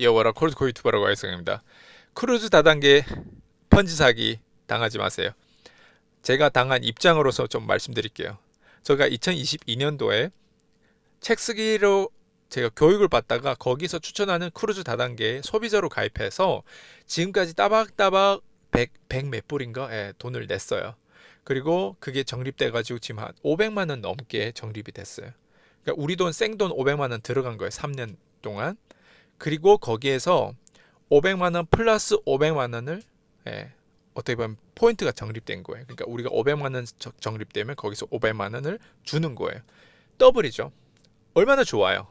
여워라 콜드코 유튜버라고 하겠습니다. 크루즈 다단계 펀지 사기 당하지 마세요. 제가 당한 입장으로서 좀 말씀드릴게요. 제가 2022년도에 책 쓰기로 제가 교육을 받다가 거기서 추천하는 크루즈 다단계에 소비자로 가입해서 지금까지 따박따박 100, 100 몇 불인가 예, 돈을 냈어요. 그리고 그게 적립돼 가지고 지금 한 500만 원 넘게 적립이 됐어요. 그러니까 우리 돈 생돈 500만 원 들어간 거예요. 3년 동안. 그리고 거기에서 500만 원 플러스 500만 원을 예, 어떻게 보면 포인트가 적립된 거예요. 그러니까 우리가 500만 원 적- 적립되면 거기서 500만 원을 주는 거예요. 더블이죠. 얼마나 좋아요.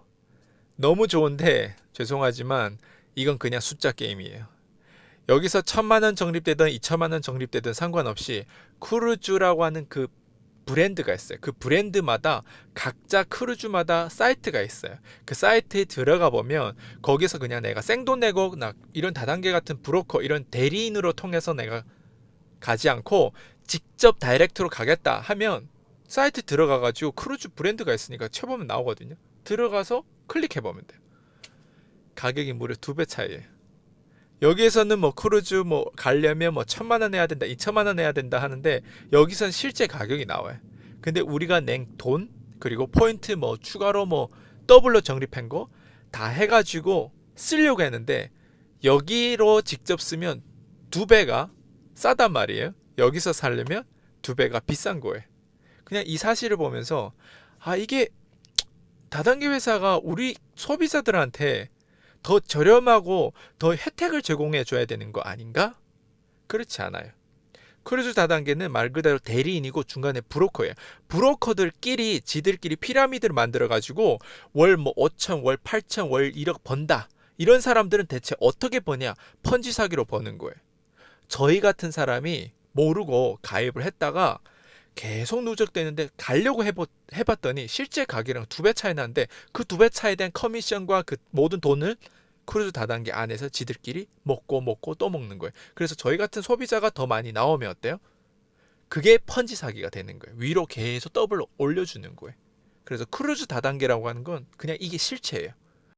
너무 좋은데 죄송하지만 이건 그냥 숫자 게임이에요. 여기서 천만 원 적립되든 이천만 원 적립되든 상관없이 크루즈라고 하는 그 브랜드가 있어요. 그 브랜드마다 각자 크루즈마다 사이트가 있어요. 그 사이트에 들어가 보면 거기서 그냥 내가 생돈 내고 나 이런 다단계 같은 브로커 이런 대리인으로 통해서 내가 가지 않고 직접 다이렉트로 가겠다 하면 사이트 들어가 가지고 크루즈 브랜드가 있으니까 쳐보면 나오거든요. 들어가서 클릭해 보면 돼요. 가격이 무려 두 배 차이에요. 여기에서는 뭐 크루즈 뭐 가려면 뭐 천만 원 해야 된다, 이천만 원 해야 된다 하는데 여기선 실제 가격이 나와요. 근데 우리가 낸 돈 그리고 포인트 뭐 추가로 뭐 더블로 적립한 거 다 해가지고 쓰려고 했는데 여기로 직접 쓰면 두 배가 싸단 말이에요. 여기서 살려면 두 배가 비싼 거예요. 그냥 이 사실을 보면서 아 이게 다단계 회사가 우리 소비자들한테 더 저렴하고 더 혜택을 제공해 줘야 되는 거 아닌가? 그렇지 않아요. 크루즈 다단계는 말 그대로 대리인이고 중간에 브로커예요. 브로커들끼리 지들끼리 피라미드를 만들어 가지고 월 뭐 5천, 월 8천, 월 1억 번다. 이런 사람들은 대체 어떻게 버냐? 펀지 사기로 버는 거예요. 저희 같은 사람이 모르고 가입을 했다가 계속 누적되는데 가려고 해보, 해봤더니 실제 가격이랑 두 배 차이 나는데 그 두 배 차이 된 커미션과 그 모든 돈을 크루즈 다단계 안에서 지들끼리 먹고 먹고 또 먹는 거예요. 그래서 저희 같은 소비자가 더 많이 나오면 어때요? 그게 펀지 사기가 되는 거예요. 위로 계속 더블로 올려주는 거예요. 그래서 크루즈 다단계라고 하는 건 그냥 이게 실체예요.